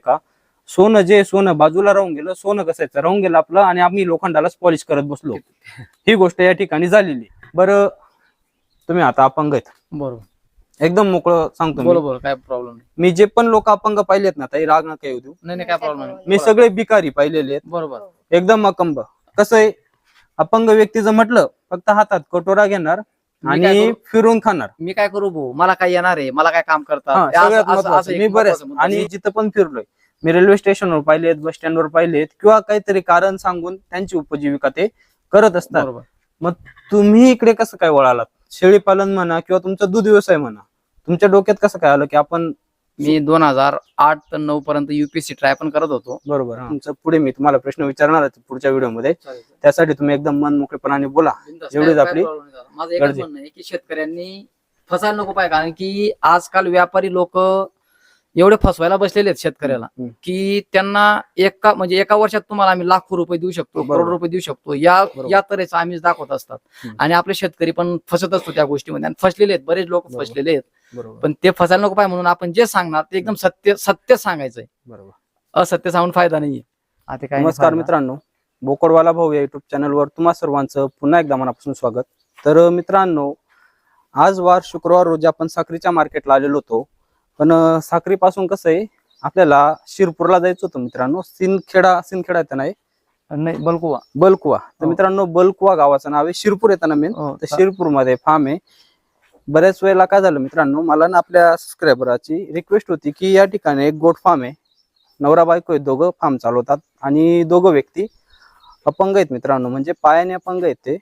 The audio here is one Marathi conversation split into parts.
का? सोनं जे सोनं बाजूला राहून गेलं सोनं कसायचं राहून गेलं आपलं आणि आम्ही लोखंडालाच पॉलिश करत बसलो. ही गोष्ट या ठिकाणी झालेली. बरं तुम्ही आता अपंग आहेत. बरोबर. एकदम मोकळं सांगतो. बरोबर काय प्रॉब्लेम नाही. मी जे पण लोक अपंग पाहिलेत ना ताई राग नका येऊ देऊ. नाही नाही काय प्रॉब्लेम नाही. मी सगळे भिकारी पाहिलेले आहेत. बरोबर. एकदम अकंब. कसं आहे? अपंग व्यक्तीचं म्हटलं फक्त हातात कटोरा घेणार मी काय आणि करू? फिरून खाणार. मी काय करू भाऊ? मला काय येणार आहे? मला काय काम हा, करतात सगळ्यात. मी बरेच. आणि जिथं पण फिरलोय मी रेल्वे स्टेशनवर पाहिलेत बस स्टँडवर पाहिलेत किंवा काहीतरी कारण सांगून त्यांची उपजीविका ते करत असतात. बरोबर. मग तुम्ही इकडे कसं काय वळालात? शेळी पालन म्हणा किंवा तुमचा दूध व्यवसाय म्हणा तुमच्या डोक्यात कसं काय आलं की आपण मी दोन हजार आठ ते नऊ पर्यंत युपीएससी ट्राय पण करत होतो बरोबर. तुमचं पुढे मी तुम्हाला प्रश्न विचारणार आहे पुढच्या व्हिडिओमध्ये त्यासाठी तुम्ही एकदम मन मोकळेपणाने बोला. एवढीच आपली. माझं एकच. म्हणणं आहे की शेतकऱ्यांनी फसायला नको पाहिजे कारण की आजकाल व्यापारी लोक एवढे फसवायला बसलेले आहेत शेतकऱ्याला. की त्यांना एका म्हणजे एका वर्षात तुम्हाला आम्ही लाखो रुपये देऊ शकतो. करोड रुपये देऊ शकतो. या. या तऱ्हेचं आम्ही दाखवत असतात. आणि आपले शेतकरी पण फसत असतो त्या गोष्टीमध्ये. आणि फसलेले आहेत बरेच लोक. फसलेले आहेत. बरोबर. पण ते फसायला नको पाहिजे म्हणून आपण जे सांगणार ते एकदम सत्य सत्य सांगायचंय. बरोबर. असत्य सांगून फायदा नाहीये. आता काय नमस्कार मित्रांनो बोकडवाला भाऊ या युट्यूब चॅनलवर तुम्हा सर्वांचं पुन्हा एकदा मनापासून स्वागत. तर मित्रांनो आज वार शुक्रवार रोजी आपण साखरीच्या मार्केटला आलेलो होतो. पण साखरीपासून कसं आहे आपल्याला शिरपूरला जायचं होतं मित्रांनो. सिंदखेडा सिंदखेडा येतं नाही? नाही बलकुवा. बलकुवा. तर हो. मित्रांनो बलकुवा गावाचं नाव आहे. शिरपूर येतं ना मेन हो, तर शिरपूरमध्ये फार्म आहे. बऱ्याच वेळेला काय झालं मित्रांनो मला ना आपल्या सबस्क्रायबराची रिक्वेस्ट होती की या ठिकाणी एक गोट फार्म आहे. नवरा बायको दोघं फार्म चालवतात. आणि दोघं व्यक्ती अपंग आहेत मित्रांनो. म्हणजे पायाने अपंग आहेत ते.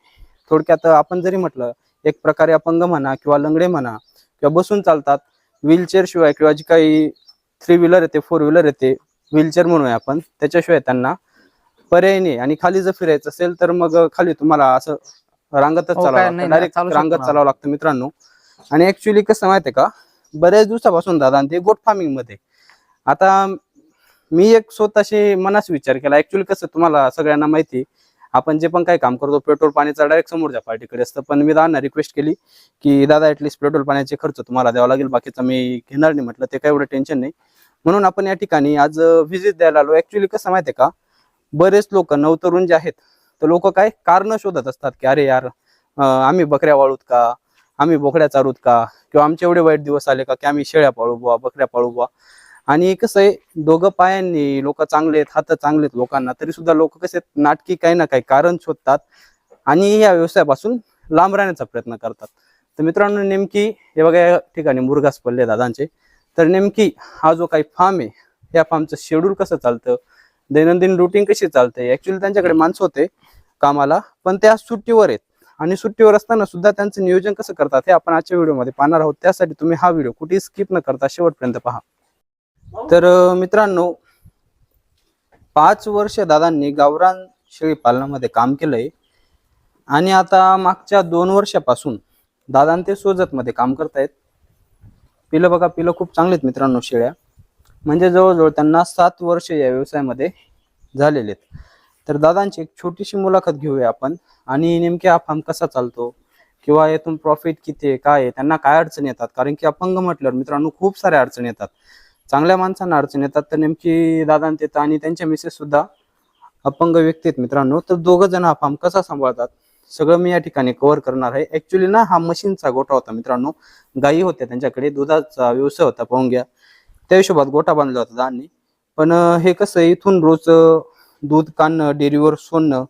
थोडक्यात आपण जरी म्हटलं एक प्रकारे अपंग म्हणा किंवा लंगडे म्हणा किंवा बसून चालतात व्हीलचेअर शिवाय किंवा जी काही थ्री व्हीलर येते फोर व्हीलर येते व्हीलचेअर म्हणूया आपण त्याच्याशिवाय त्यांना पर्याय नाही. आणि खाली जर फिरायचं असेल तर मग खाली तुम्हाला असं रांगतच हो, चालावं डायरेक्ट रांगत. चालावं लागतं मित्रांनो. आणि ऍक्च्युली कसं माहितीये का? बऱ्याच दिवसापासून दादा ते गोट फार्मिंगमध्ये. आता मी एक स्वतःशी मनास विचार केला. ऍक्च्युली कसं तुम्हाला सगळ्यांना माहिती आपण जे पण काही काम करतो पेट्रोल पाण्याचा डायरेक्ट समोरच्या पार्टीकडे असतं. पण मी दादांना रिक्वेस्ट केली की दादा ॲटलिस्ट पेट्रोल पाण्याचे खर्च तुम्हाला द्यावा लागेल बाकीचा मी घेणार नाही म्हटलं. ते काही एवढं टेन्शन नाही. म्हणून आपण या ठिकाणी आज व्हिजिट द्यायला आलो. ऍक्च्युली कसं माहितीये का? बरेच लोक नवतरुण जे आहेत तर लोक काय कारण शोधत असतात की अरे यार आम्ही बकऱ्या वाळूत का? आम्ही बोकड्या चारूत का? किंवा आमचे एवढे वाईट दिवस आले का की आम्ही शेळ्या पाळू बुवा बकऱ्या पाळू बुवा? आणि कसं आहे दोघं पायांनी लोक चांगले आहेत हात चांगले आहेत लोकांना तरी सुद्धा लोक कसे आहेत, नाटकी काही ना काही कारण शोधतात आणि या व्यवसायापासून लांब राहण्याचा प्रयत्न करतात. तर मित्रांनो नेमकी हे बघा या ठिकाणी मुरगास पडले दादांचे. तर नेमकी हा जो काही फार्म आहे या फार्मचं शेड्यूल कसं चालतं? दैनंदिन रुटीन कशी चालते? ऍक्च्युली त्यांच्याकडे माणसं होते कामाला पण ते आज सुट्टीवर आहेत. आणि सुट्टीवर असताना सुद्धा त्यांचं नियोजन कसं करतात हे आपण आजच्या व्हिडिओमध्ये पाहणार आहोत. त्यासाठी तुम्ही हा व्हिडिओ कुठेही स्किप न करता शेवटपर्यंत पहा. तर मित्रांनो पाच वर्ष दादांनी गावरान शेळी पालनामध्ये काम केलंय. आणि आता मागच्या दोन वर्षापासून दादां ते सोजतमध्ये काम करतायत. पिलं बघा पिलं खूप चांगले आहेत मित्रांनो शेळ्या. म्हणजे जवळजवळ त्यांना सात वर्ष या व्यवसायामध्ये झालेले आहेत. तर दादांची एक छोटीशी मुलाखत घेऊया आपण. आणि नेमके हा फार्म कसा चालतो? किंवा यातून प्रॉफिट किती आहे काय आहे? त्यांना काय अडचणी येतात? कारण की अपंग म्हटल्यावर मित्रांनो खूप साऱ्या अडचणी येतात. चांगल्या माणसांना अडचण येतात. तर नेमकी दादा येतात आणि त्यांच्या मिसेस सुद्धा अपंग व्यक्ती आहेत मित्रांनो. तर दोघं जण हा फार्म कसा सांभाळतात? सगळं मी या ठिकाणी कव्हर करणार आहे. ऍक्च्युली ना हा मशीनचा गोठा होता मित्रांनो. गायी होत्या त्यांच्याकडे. दुधाचा व्यवसाय होता पाहून घ्या. त्या हिशोबात गोठा बांधला होता दादांनी पण हे कसं इथून रोज दूध काढणं डेअरीवर सोडणं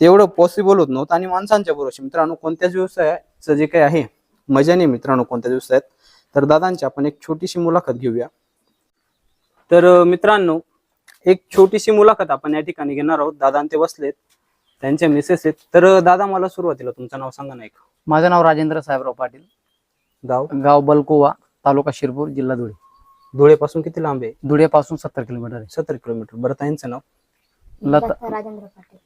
ते एवढं पॉसिबल होत नव्हतं. आणि माणसांच्या बरोबर मित्रांनो कोणत्याच व्यवसायाचं जे काही आहे मजा नाही मित्रांनो कोणत्याच व्यवसायात. तर दादांची आपण एक छोटीशी मुलाखत घेऊया. तर मित्रांनो एक छोटीशी मुलाखत आपण या ठिकाणी घेणार आहोत. दादा ते बसलेत. त्यांच्या मिसेस आहेत. तर दादा मला सुरुवातीला तुमचं नाव सांगा ना एक. माझं नाव राजेंद्र साहेबराव पाटील. गाव? गाव बलकोवा तालुका शिरपूर जिल्हा धुळे. धुळेपासून किती लांब आहे? धुळेपासून सत्तर किलोमीटर आहे. सत्तर किलोमीटर. बरं ताईंचं नाव? लता. राजेंद्र पाटील.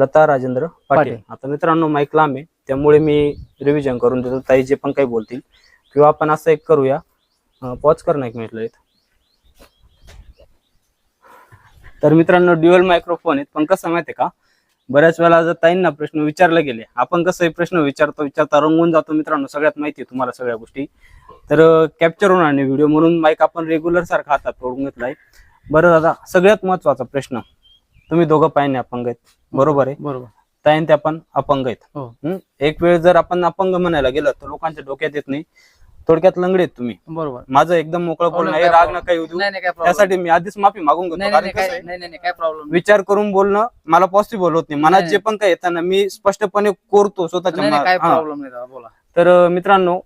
लता राजेंद्र पाटील. पाटील. आता मित्रांनो माईक लांब आहे. त्यामुळे मी रिव्हिजन करून देतो. ताई जे पण काही बोलतील. किंवा आपण असं एक करूया. पॉज कर ना एक मिनिट ललित. तर मित्रांनो ड्युअल मायक्रोफोन आहेत. पण कसं माहितीये का? बऱ्याच वेळा जर ताईंना प्रश्न विचारले गेले आपण कसं प्रश्न विचारतो विचारता रंगून जातो मित्रांनो सगळ्यात माहिती आहे तुम्हाला सगळ्या गोष्टी. तर कॅप्चर होणार नाही व्हिडिओ म्हणून माईक आपण रेग्युलर सारखा हातात पकडून घेतलाय. बरं दादा सगळ्यात महत्त्वाचा प्रश्न. तुम्ही दोघं पायाने अपंग आहेत. बरोबर आहे? बरोबर. ताईन ते आपण अपंग आहेत. हं? एक वेळ जर आपण अपंग म्हणायला गेलं तर लोकांच्या डोक्यात येत नाही. थोडक्यात लंगडे आहेत तुम्ही. बरोबर. माझं एकदम मोकळं बोलणं आहे राग? नका येऊ देऊ. नाही नाही काय प्रॉब्लेम त्यासाठी मी आधीच माफी मागून घेतो नाही कारण नाही कसं काय आहे, नाही नाही काय प्रॉब्लेम विचार करून बोलणं मला पॉसिबल होत नाही. मनात नाही. जे पण काय येतं ना मी स्पष्टपणे करतो स्वतःच्या नाही नाही, काय. हा. प्रॉब्लेम नाही दादा बोला. तर अं, मित्रांनो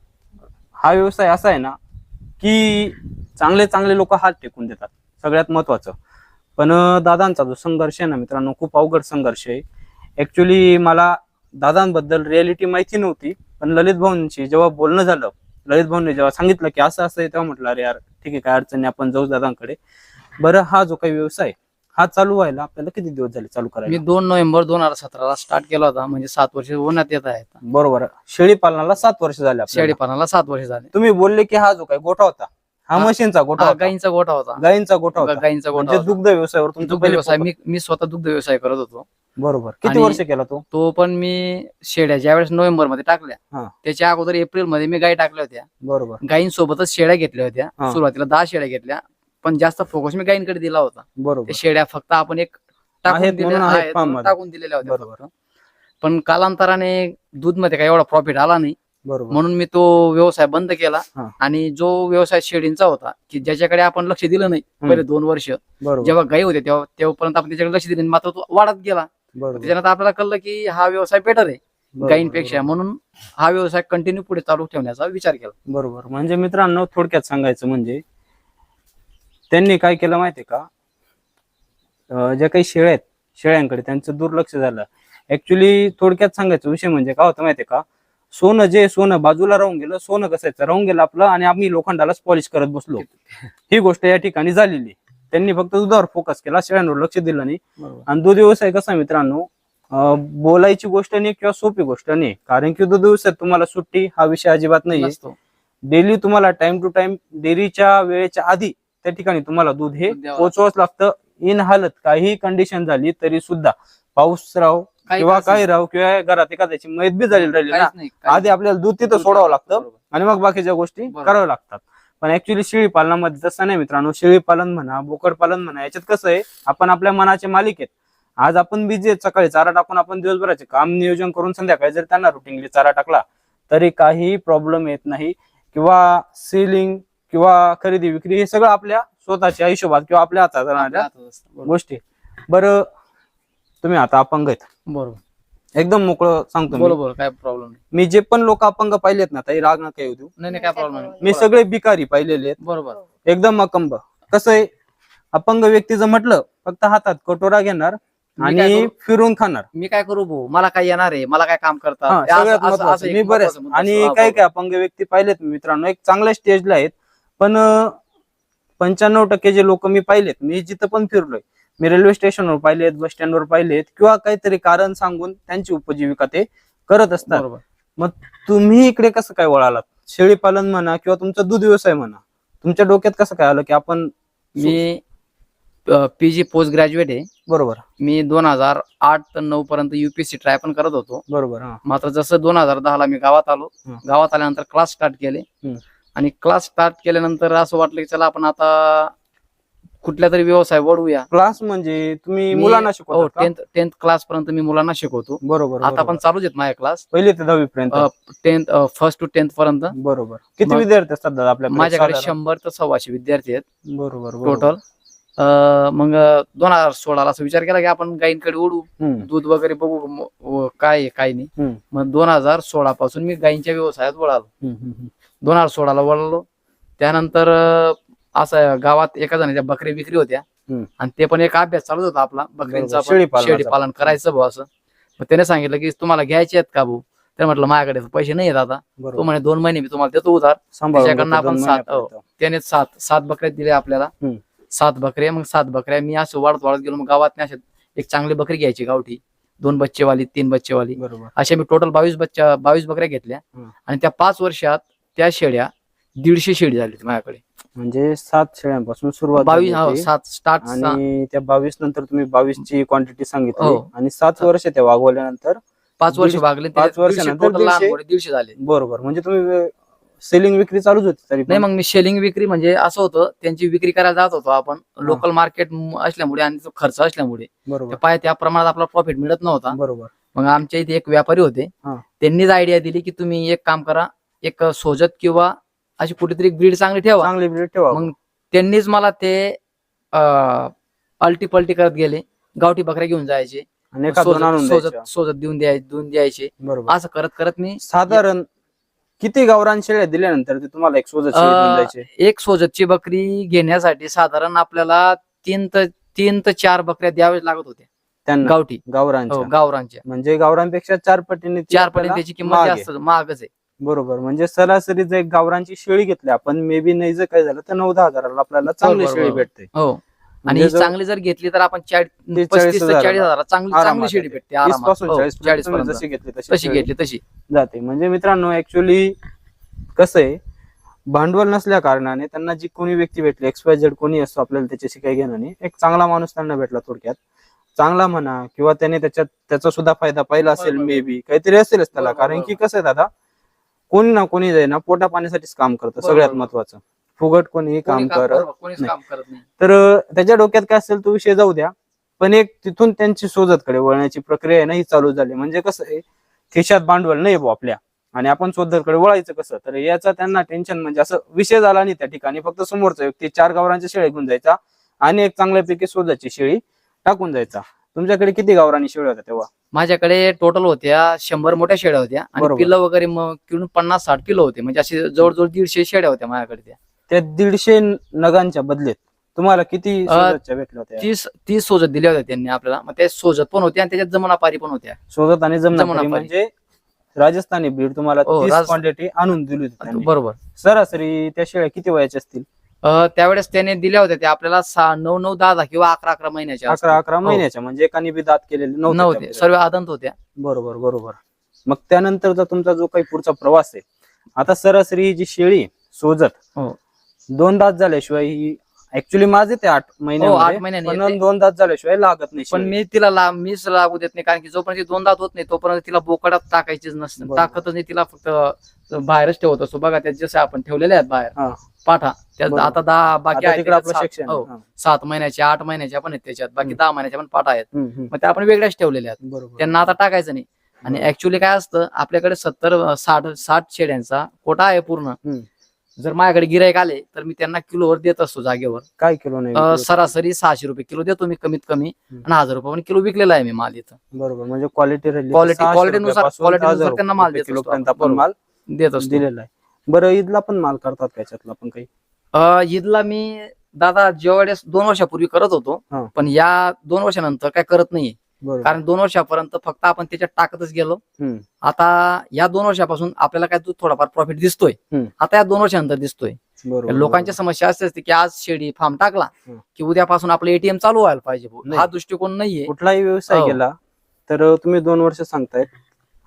हा व्यवसाय असा आहे ना की चांगले चांगले लोक हात टेकून देतात. सगळ्यात महत्वाचं. पण अं, दादांचा जो संघर्ष आहे ना मित्रांनो खूप अवघड संघर्ष आहे. ऍक्च्युली मला दादांबद्दल रियालिटी माहिती नव्हती पण ललित भाऊंशी जेव्हा बोलणं झालं ललित भाऊंनी जेव्हा सांगितलं की असं असं आहे तेव्हा म्हटलं अरे यार ठीक आहे काय अडचण नाही आपण जाऊ दादांकडे. बरं हा जो काही व्यवसाय हा चालू व्हायला आपल्याला किती दिवस झाले चालू मी करायला दोन नोव्हेंबर दोन हजार सतराला स्टार्ट केला होता म्हणजे सात वर्ष होण्यात येत आहेत. बरोबर. शेळी पालनाला सात वर्ष झाले आपल्याला. शेळीपालनाला सात वर्ष झाले. तुम्ही बोलले की हा जो काही गोठा होता हा मशीनचा गोठा हा, होता. गाईंचा गोठा होता. गायींचा गोठा होता. गाईंचा गोठा म्हणजे होता. दुग्ध व्यवसायावर तुमचं दुग्ध पहिले व्यवसाय. मी मी स्वतः दुग्ध व्यवसाय करत होतो. बरोबर. किती आणि- वर्ष केला तो? तो पण मी शेळ्या ज्या वेळेस नोव्हेंबरमध्ये हा. टाकल्या त्याच्या अगोदर एप्रिलमध्ये मी गाई टाकल्या होत्या. बरोबर. गायींसोबतच शेळ्या घेतल्या होत्या. सुरुवातीला दहा शेळ्या घेतल्या पण जास्त फोकस मी गायींकडे दिला होता. बरोबर. शेळ्या फक्त आपण एक टाकून आहेत दिल्या म्हणून आहेत आहेत, farm मध्ये. टाकून दिलेल्या होत्या बरोबर. फक्त. पण कालांतराने दूधमध्ये काही एवढा प्रॉफिट आला नाही. बरोबर. म्हणून मी तो व्यवसाय बंद केला. हा. आणि जो व्यवसाय शेळींचा होता की ज्याच्याकडे आपण लक्ष दिलं नाही पहिले दोन वर्ष बरोबर. जेव्हा गाई होते तेव्हा तेव्हापर्यंत आपण त्याच्याकडे लक्ष दिलं नाही. मात्र तो वाढत गेला. बरोबर. त्याच्यानंतर आपल्याला कळलं की हा व्यवसाय बेटर आहे बरोबर, गायींपेक्षा. बरोबर. म्हणून हा व्यवसाय कंटिन्यू पुढे चालू ठेवण्याचा विचार केला. बरोबर. म्हणजे मित्रांनो थोडक्यात सांगायचं म्हणजे त्यांनी काय केलं माहितीये का? अं, ज्या काही शेळ्या आहेत शेळ्यांकडे त्यांचं दुर्लक्ष झालं. ऍक्च्युली थोडक्यात सांगायचं विषय म्हणजे काय होतं माहितीये का? सोनं जे सोनं बाजूला राहून गेलं सोनं कसायचं? राहून गेलं आपलं आणि आम्ही लोखंडालाच पॉलिश करत बसलो. ही गोष्ट या ठिकाणी झालेली. त्यांनी फक्त दुधावर फोकस केला शेळ्यांवर लक्ष दिलं नाही. आणि दूध व्यवसाय कसा मित्रांनो? बोलायची गोष्ट नाही किंवा सोपी गोष्ट नाही. कारण की दूध व्यवसायात तुम्हाला सुट्टी हा विषय अजिबात नाही. डेली तुम्हाला टाइम टू टाइम डेअरीच्या वेळेच्या आधी त्या ठिकाणी तुम्हाला दूध हे पोहोचवाच लागतं. इन हालत काही कंडिशन झाली तरी सुद्धा. पाऊस राहो काही किंवा काही राहो किंवा घरात एखाद्याची मैत बी झालेली राहिली ना काहीच नाही, काहीच आधी आपल्याला दूध तिथं सोडावं लागतं बरोबर. आणि मग बाकीच्या गोष्टी बरोबर. कराव्या लागतात पण ऍक्च्युली शेळी पालनामध्ये तसं नाही मित्रांनो शेळी पालन म्हणा बोकड पालन म्हणा याच्यात कसं आहे आपण आपल्या मनाचे मालिक आहेत आज आपण बिझी आहेत सकाळी चारा टाकून आपण दिवसभराचे काम नियोजन करून संध्याकाळी जर त्यांना रुटीनली चारा टाकला तरी काही प्रॉब्लेम येत नाही किंवा सेलिंग किंवा खरेदी विक्री हे सगळं आपल्या स्वतःच्या हिशोबात किंवा आपल्या हातात आपल्या राहणाऱ्या हातात असतं. बरोबर. गोष्टी बरं तुम्ही आता अपंग आहेत बरोबर. एकदम मोकळं सांगतो मी. बरोबर काय प्रॉब्लेम नाही. मी जे पण लोक अपंग पाहिलेत ना ताई राग नका येऊ देऊ. नाही नाही काय प्रॉब्लेम नाही. मी सगळे भिकारी पाहिलेले आहेत. बरोबर. एकदम अकंब. कसं आहे अपंग व्यक्तीचं म्हटलं फक्त हातात कटोरा घेणार मी काय आणि करू? फिरून खाणार. मी काय करू भाऊ? मला काय येणार आहे? मला काय काम हा, करतात सगळ्यात महत्वाचं. मी बरेच आणि काय. काय अपंग व्यक्ती पाहिलेत मी मित्रांनो? एक चांगल्या स्टेजला आहेत. पण पंच्याण्णव टक्के जे लोक मी पाहिलेत मी जिथं पण फिरलोय मी रेल्वे स्टेशनवर पाहिलेत बस स्टँडवर पाहिलेत किंवा काहीतरी कारण सांगून त्यांची उपजीविका ते करत असतात. बरोबर. मग तुम्ही इकडे कसं काय वळालात? शेळी पालन म्हणा किंवा तुमचा दूध व्यवसाय म्हणा तुमच्या डोक्यात कसं काय आलं की आपण मी पीजी पोस्ट ग्रॅज्युएट आहे. बरोबर. मी दोन हजार आठ ते नऊ पर्यंत युपीएससी ट्राय पण करत होतो. बरोबर मात्र जसं दोन हजार दहा ला मी गावात आलो. गावात आल्यानंतर क्लास स्टार्ट केले. आणि क्लास स्टार्ट केल्यानंतर असं वाटलं की चला आपण आता कुठल्या तरी व्यवसाय वळूया क्लास म्हणजे तुम्ही मुलांना हो शिकवता? टेन्थ टेन्थ क्लास पर्यंत मी मुलांना शिकवतो. बरोबर आता पण बरोबर. चालूच आहेत माझे क्लास पहिली ते दहावी पर्यंत. टेन्थ फर्स्ट टू टेन्थ पर्यंत. बरोबर. किती मग- विद्यार्थी असतात दादा आपल्याकडे? माझ्याकडे? शंभर ते सव्वाशे विद्यार्थी आहेत. बरोबर बरोबर. टोटल मग दोन हजार सोळाला असं विचार केला की आपण गायींकडे ओढू. हम्म, दूध वगैरे बघू म- व- काय आहे, काय नाही. हम्म, मग दोन हजार सोळा पासून मी गायींच्या व्यवसायात वळालो. हम्म, हम्म, दोन हजार सोळाला वळलो. त्यानंतर अं, असं गावात एका जणाच्या बकरी विक्री होत्या. हम्म. आणि ते पण एक अभ्यास चालू होता आपला. बकरींचा बरोबर, शेळी पण पालनाचा शेळी पालन करायचं भाऊ असं. मग त्याने सांगितलं की तुम्हाला घ्यायचे आहेत का भाऊ? तर म्हटलं माझ्याकडे पैसे नाही आहेत आता तो बरोबर. म्हणे दोन महिने मी तुम्हाला देतो उधार. सांभाळून त्याच्याकडनं घेतो आपण दोन सात- महिन्यापर्यंत. त्याने सात सात बकऱ्या दिल्या आपल्याला. हम्म. सात बकऱ्या मग सात बकऱ्या. मी असं वाढत वाढत गेलो. मग गावात अशा एक चांगली बकरी घ्यायची गावठी. दोन बच्चेवाली तीन बच्चेवाली. बरोबर. अशा मी टोटल बावीस बच्चा बावीस बकऱ्या घेतल्या. हम्म. आणि त्या पाच वर्षात त्या शेळ्या दीडशे शेळी झाली माझ्याकडे. म्हणजे सात शेळ्यांपासून सुरुवात बावीस झाली हो होती. सात स्टार्ट आणि त्या बावीस नंतर तुम्ही बावीस ची क्वांटिटी सांगितली. हो. आणि सात वर्ष त्या वागवल्यानंतर पाच वर्ष दीडशे- भागले पाच वर्षानंतर टोटल लहान दीडशे- झाले. बरोबर. म्हणजे तुम्ही सेलिंग विक्री चालूच होती तरी नाही पण. मग मी शेलिंग विक्री म्हणजे असं होतं त्यांची विक्री करायला जात होतो आपण. लोकल मार्केट असल्यामुळे आणि तो खर्च असल्यामुळे. बरोबर. पाय त्या प्रमाणात आपला प्रॉफिट मिळत नव्हता. बरोबर. मग आमच्या इथे एक व्यापारी होते. हा. त्यांनीच आयडिया दिली की तुम्ही एक काम करा एक सोजत किंवा अशी कुठेतरी ब्रीड चांगली ठेवा. चांगली ब्रीड ठेवा. मग त्यांनीच मला ते अल्टी पलटी करत गेले. गावठी बकऱ्या घेऊन जायचे. सोजत देऊन द्यायचे देऊन द्यायचे. बरोबर. असं करत करत मी साधारण किती गावरान शेळ्या दिल्यानंतर ते तुम्हाला एक सोजत एक सोजतची बकरी घेण्यासाठी साधारण आपल्याला तीन तर तीन तर चार बकऱ्या द्याव्याच लागत होत्या. त्यांना? गावठी. हो गावरांच्या गावरांच्या म्हणजे गावरांपेक्षा चार पटीने चार पटीने त्याची किंमत. जास्त महागच आहे. बरोबर म्हणजे सरासरी जर एक गावरांची शेळी घेतली आपण मे बी नाही जर काय झालं तर नऊ दहा हजाराला आपल्याला चांगली बरोबर, शेळी बरोबर. भेटते हो आणि म्हणजे ही जर चांगली जर घेतली तर आपण चाळीस चाळीस पस्तीस ते हजाराला चाळीस हजार चांगली आरामात चांगली शेळी येते. भेटते तीस आरामात. पासून हो, चाळीस चाळीस पर्यंत जशी घेतली तशी शेळी घेतली तशी जाते म्हणजे मित्रांनो ऍक्च्युली कसं आहे भांडवल नसल्या कारणाने त्यांना जी कोणी व्यक्ती भेटली एक्सवायझेड कोणी असतो आपल्याला त्याच्याशी काही घेणं नाही एक चांगला माणूस त्यांना भेटला थोडक्यात चांगला म्हणा किंवा त्याने त्याच्यात त्याचा सुद्धा फायदा पाहिला असेल बरोबर. मे बी काहीतरी असेलच त्याला बरोबर, कारण की. कसं आहे दादा कोणी ना कोणी जाईना पोटा पाण्यासाठीच काम करतं सगळ्यात. महत्वाचं. फुगट कोणीही काम कोणी काम करत नाही. तर त्याच्या डोक्यात काय असेल तो विषय जाऊ द्या. पण एक तिथून त्यांची सोजतकडे वळण्याची प्रक्रिया आहे ना ही चालू झाली. म्हणजे कसं आहे खिशात भांडवल नाही भाऊ आपल्या. आणि आपण सोदरकडे वळायचं कसं? तर याचा त्यांना टेन्शन म्हणजे असं विषय झाला नाही त्या ठिकाणी. फक्त समोरचा व्यक्ती चार गावरांच्या शेळ्या घेऊन जायचा आणि एक चांगल्यापैकी सोजाची शेळी टाकून जायचा. तुमच्याकडे किती गावरानी शेळ्या होत्या तेव्हा? माझ्याकडे टोटल होत्या शंभर मोठ्या शेळ्या होत्या आणि बरोबर. पिल्लं वगैरे मग पन्नास साठ पिल्लं होते. म्हणजे असे जवळजवळ दीडशे शेळ्या होत्या माझ्याकडे त्या. त्या दीडशे नगांच्या बदलेत तुम्हाला किती अं, सोजतच्या भेटल्या होत्या? तीस तीस सोजत दिल्या होत्या त्यांनी आपल्याला. मग त्या सोजत पण होत्या आणि त्याच्यात जमुनापारी पण होत्या. सोजत आणि जमनापारी जमनापारी. म्हणजे राजस्थानी ब्रीड तुम्हाला हो, तीस राज- क्वांटिटी आणून दिली होती त्यांनी. बरोबर. सरासरी त्या शेळ्या किती वयाच्या असतील? त्यावेळेस त्याने दिल्या होत्या त्या आपल्याला सहा नऊ नऊ दहा दहा किंवा अकरा अकरा महिन्याच्या अकरा. अकरा हो. महिन्याच्या म्हणजे एकाने बी दात केलेले नव्हते. सर्व आदंत होत्या बरोबर बरोबर मग त्यानंतरचा तुमचा जो काही पुढचा प्रवास आहे आता सरासरी ही जी शेळी आहे, सोजत हो. दोन दात झाल्याशिवाय ही ऍक्च्युली माझे ते आठ हो, महिन्यामध्ये आठ महिन्याने पण येते. दोन दात झाल्याशिवाय लागत नाही पण. मी तिला ला मीच लागू देत नाही कारण की जोपर्यंत ती दोन दात होत नाही तोपर्यंत तिला बोकडात टाकायचीच नसते बरोबर. टाकतच नाही तिला फक्त बाहेरच ठेवत असतो बघा त्या जसे आपण ठेवलेले आहेत बाहेर हा. पाठा त्या बरोबर. आता दहा बाकी आहेत तिकडे त्याच्यात आपलं सात- शिक्षण हो. हा. सात महिन्याच्या आठ महिन्याच्या पण आहेत त्याच्यात बाकी हम्म. दहा महिन्याच्या पण पाठा आहेत. मग त्या आपण वेगळ्याच ठेवलेल्या आहेत बरोबर त्यांना आता टाकायचं नाही आणि. ऍक्च्युली काय असतं आपल्याकडे सत्तर साठ साठ शेड्यांचा कोटा आहे पूर्ण हम्म. जर माझ्याकडे गिरायक आले तर मी त्यांना किलोवर देत असतो जागेवर काय किलो नाही अं, विकलं? सरासरी सहाशे रुपये किलो देतो मी कमीत कमी हम्म. आणि हजार रुपये पण किलो विकलेला आहे मी माल इथं बरोबर म्हणजे क्वालिटी तर Quality- नुसार- quality नुसार त्यांना माल देत असतो आपण. आपण माल देत असतो दिलेला आहे बरं ईदला पण माल करतात का याच्यातला पण काही अं, ईदला मी दादा जेवढ्या दोन वर्षापूर्वी करत होतो हा. पण या दोन वर्षानंतर काय करत नाहीये बरोबर कारण दोन वर्षापर्यंत फक्त आपण त्याच्यात टाकतच गेलो हम्म. आता या दोन वर्षापासून आपल्याला काय तो थोडाफार प्रॉफिट दिसतोय हम्म. आता या दोन वर्षानंतर दिसतोय बरोबर लोकांच्या समस्या अशी असते की आज शेडी फार्म टाकला हम्म. की उद्यापासून आपलं एटीएम चालू व्हायला पाहिजे. नाही. हा दृष्टिकोन नाहीये कुठलाही व्यवसाय हो. केला तर तुम्ही दोन वर्ष सांगतायत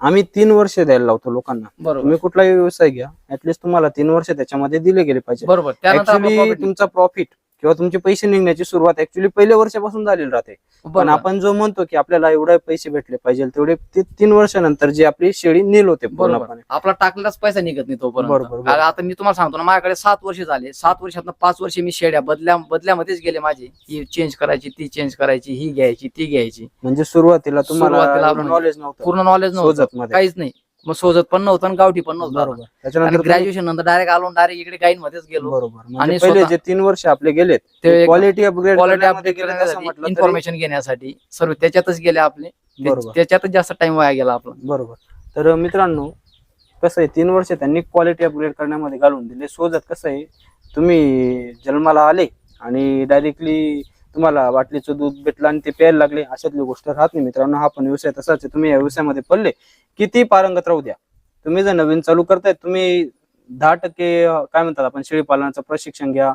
आम्ही तीन वर्ष द्यायला लावतो लोकांना बरोबर तुम्ही कुठलाही व्यवसाय घ्या ऍटलीस्ट तुम्हाला तीन वर्ष त्याच्यामध्ये दिले गेले पाहिजे बरोबर त्यानंतर आपलं ऍक्च्युली profit तुमचा प्रॉफिट किंवा तुमचे पैसे निघण्याची सुरुवात ऍक्च्युली पहिल्या वर्षापासून झालेली राहते. पण. आपण जो म्हणतो की आपल्याला एवढे पैसे भेटले पाहिजे तेवढे ते तीन वर्षानंतर जी आपली शेळी नील होते पूर्णपणे. आपला टाकलेलाच पैसा निघत नाही तोपर्यंत. बरोबर, आता मी तुम्हाला सांगतो ना माझ्याकडे सात वर्ष झाले. सात वर्षात पाच वर्ष मी शेड्या बदल्या बदल्यामध्येच गेले माझे. ही चेंज करायची ती चेंज करायची ही घ्यायची ती घ्यायची. म्हणजे सुरुवातीला तुम्हाला नॉलेज नव्हतं. पूर्ण नॉलेज नव्हतं. काहीच नाही. मग सोजत पण नव्हतं आणि गावठी पण नव्हतं बरोबर. त्याच्यानंतर तुम्ही- ग्रॅज्युएशन नंतर डायरेक्ट आलो डायरेक्ट इकडे गाईन मध्येच गेलो. बरोबर. म्हणजे आणि पहिले स्वतः- जे तीन वर्ष आपले गेलेत ते क्वालिटी अपग्रेड क्वालिटी अपडेट करण्यासाठी इन्फॉर्मेशन घेण्यासाठी. सर्व त्याच्यातच गेले आपले. ते- बरोबर. त्याच्यातच जास्त टाइम वाया गेला आपला. बरोबर. तर मित्रांनो कसं आहे तीन वर्ष त्यांनी क्वालिटी अपग्रेड करण्यामध्ये घालून दिले. सोजत कसं आहे तुम्ही जन्माला आले आणि डायरेक्टली तुम्हाला बाटलीचं दूध भेटलं आणि ते प्यायला लागले अशातली गोष्ट राहत नाही मित्रांनो. हा पण व्यवसाय तसाच आहे. तुम्ही या व्यवसायामध्ये पडले किती पारंगत राहू द्या. तुम्ही जर नवीन चालू करताय तुम्ही दहा टक्के काय म्हणतात आपण शेळी पालनाचं प्रशिक्षण घ्या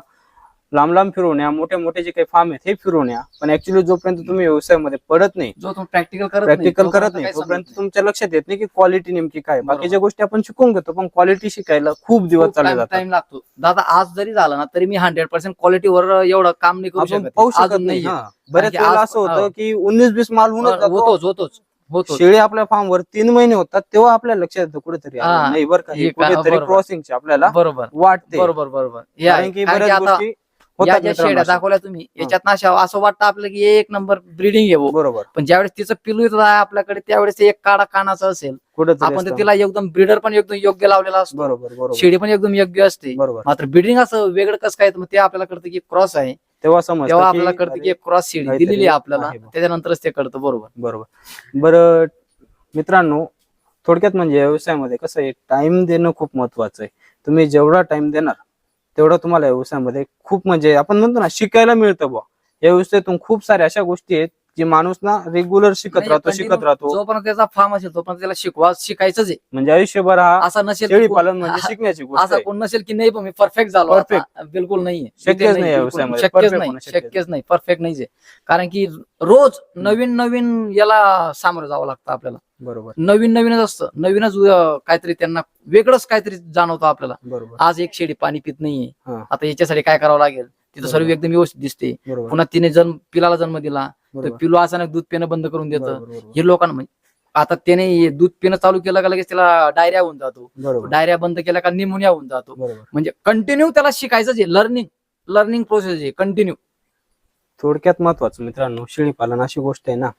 लांब लांब फिरवून या मोठे मोठे जे काही फार्म आहेत हे फिरवून या. पण ऍक्च्युली जोपर्यंत तुम्ही व्यवसायामध्ये पडत नाही जो तुम्ही प्रॅक्टिकल करत प्रॅक्टिकल करत नाही तोपर्यंत. तुमच्या लक्षात येत नाही की क्वालिटी नेमकी काय. बाकीच्या गोष्टी आपण शिकून घेतो पण क्वालिटी शिकायला खूप दिवस चालले जातात. time लागतो. दादा आज जरी झालं ना तरी मी हंड्रेड पर्सेंट क्वालिटीवर एवढं काम नाही करू शकत. पाहू शकत नाही. बऱ्याच वेळेला असं होतं. की उन्नीस बीस माल होतोच होतोच होतो शेळी आपल्या फार्मवर तीन महिने होतात तेव्हा आपल्या लक्षात येतं कुठेतरी नाही बरं का कुठेतरी. क्रॉसिंगची आपल्याला बरोबर. वाटते. बरोबर बरोबर. कारण की बऱ्याच गोष्टी या ज्या शेड्या. दाखवल्या तुम्ही याच्यात अशा असं वाटतं आपल्याला की एक नंबर ब्रिडिंग आहे भाऊ. बरोबर. पण ज्यावेळेस तिचं पिलू येत आहे आपल्याकडे त्यावेळेस एक काडा कानाचं असेल. आपण. तिला एकदम ब्रिडर पण एकदम योग्य लावलेला असतो. बरोबर शेडी पण एकदम योग्य असते. बरोबर. मात्र ब्रिडिंग असं वेगळं कसं काय मग ते आपल्याला कळतं की क्रॉस आहे. तेव्हा समजतं तेव्हा आपल्याला कळतं की एक क्रॉस शेडी दिलेली आहे आपल्याला. त्याच्यानंतरच ते कळतं बरोबर. बरोबर. बरं मित्रांनो थोडक्यात म्हणजे व्यवसायामध्ये कसं आहे टाइम देणं खूप महत्वाचं आहे. तुम्ही जेवढा टाइम देणार तेवढं तुम्हाला व्यवसायामध्ये खूप म्हणजे आपण म्हणतो ना शिकायला मिळतं बुवा. या व्यवसायातून खूप साऱ्या अशा गोष्टी आहेत जी माणूस ना रेग्युलर शिकत नाही, राहतो शिकत राहतो. जोपर्यंत त्याचा फार्म असेल तोपर्यंत त्याला शिकवा शिकायचंच आहे. म्हणजे आयुष्यभर हा असं नसेल शेळी पालन म्हणजे शिकण्याची गोष्ट असं आहे. कोण नसेल की नाही पण मी परफेक्ट झालो. Perfect. आता. बिलकुल नाहीये. शक्यच नाही या बिलकुल व्यवसायामध्ये. शक्यच Perfect नाही. होणं शक्यच शक्यच नाही. परफेक्ट नाहीये. कारण की रोज नवीन नवीन याला सामोरं जावं लागतं आपल्याला. बरोबर. नवीन नवीनच असतं. नवीनच अं, काहीतरी त्यांना वेगळंच काहीतरी जाणवतं आपल्याला. बरोबर. आज एक शेळी पाणी पित नाहीये. हा. आता याच्यासाठी काय करावं लागेल? तिथं सर्व बरोबर. एकदम व्यवस्थित दिसते. बरोबर. पुन्हा तिने जन्म पिलाला जन्म दिला. तर. पिलू अचानक दूध पिणं बंद करून देतं. हे लोकांना आता त्याने दूध पिणं चालू केलं का लगेच त्याला डायरिया होऊन जातो. डायरिया बंद केला का निमोनिया होऊन जातो. म्हणजे कंटिन्यू त्याला शिकायचंच आहे लर्निंग लर्निंग प्रोसेस आहे कंटिन्यू थोडक्यात महत्वाचं मित्रांनो शेळी पालन अशी गोष्ट आहे ना.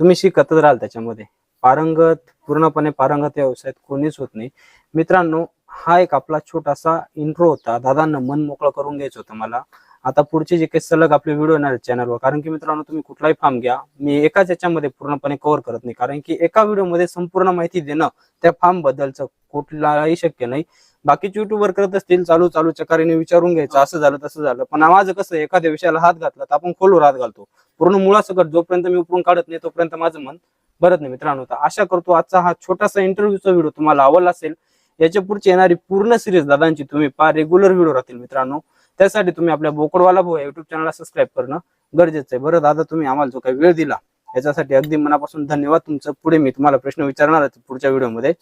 तुम्ही शिकतच राहाल त्याच्यामध्ये. पारंगत पूर्णपणे पारंगत या व्यवसायात कोणीच होत नाही. मित्रांनो हा एक आपला छोटासा इंट्रो होता. दादांना मन मोकळं करून घ्यायचं होतं मला. आता पुढचे जे काही सलग आपले व्हिडिओ येणार चॅनलवर कारण की मित्रांनो तुम्ही कुठलाही फार्म घ्या मी एकाच याच्यामध्ये पूर्णपणे कव्हर करत नाही. कारण की एका व्हिडिओमध्ये संपूर्ण माहिती देणं त्या फार्म बद्दलचं कुठलाही शक्य नाही. बाकीचे युट्यूबवर करत असतील चालू चालू चकारीने विचारून घ्यायचं असं झालं तसं झालं. पण माझं कसं एखाद्या विषयाला हात घातला तर आपण खोलवर हात घालतो. पूर्ण मुळासकट जोपर्यंत मी उपरून काढत नाही तोपर्यंत माझं मन भरत नाही मित्रांनो. तर आशा करतो आजचा हा छोटासा इंटरव्ह्यूचा व्हिडिओ तुम्हाला आवडला असेल. याच्या पुढची येणारी पूर्ण सिरीज दादांची तुम्ही पा रेग्युलर व्हिडिओ राहतील मित्रांनो. त्यासाठी तुम्ही आपल्या बोकडवाला भाऊ युट्यूब चॅनलला सबस्क्राईब करणं गरजेचं आहे. बरं दादा तुम्ही आम्हाला जो काही वेळ दिला याच्यासाठी अगदी मनापासून धन्यवाद. तुमचं पुढे मी तुम्हाला प्रश्न विचारणार आहे पुढच्या व्हिडिओमध्ये.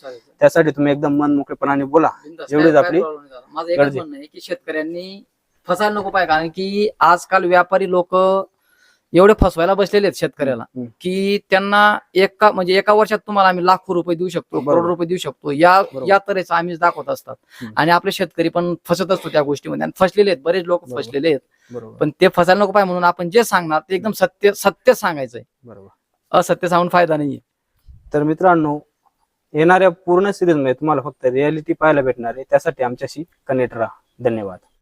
त्यासाठी तुम्ही एकदम मन मोकळेपणाने बोला. एवढीच आपली माझं. म्हणणं आहे की शेतकऱ्यांनी फसायला नको पाहिजे कारण की आजकाल व्यापारी लोक एवढे फसवायला बसलेले आहेत शेतकऱ्याला हम्म. की त्यांना एका म्हणजे एका वर्षात तुम्हाला आम्ही लाखो रुपये देऊ शकतो बरोबर. करोड रुपये देऊ शकतो. या बरोबर. या तऱ्हेचं आम्ही दाखवत असतात. हम्म. आणि आपले शेतकरी पण फसत असतो त्या गोष्टीमध्ये. आणि फसलेले आहेत बरेच लोक बरोबर. फसलेले आहेत. बरोबर. पण ते फसायला नको पाहिजे म्हणून आपण जे सांगणार ते एकदम सत्य सत्य सांगायचंय. बरोबर. असत्य सांगून फायदा नाहीये. तर मित्रांनो येणाऱ्या पूर्ण सिरीजमध्ये तुम्हाला फक्त रियालिटी पाहायला भेटणार आहे. त्यासाठी आमच्याशी कनेक्ट राहा. धन्यवाद.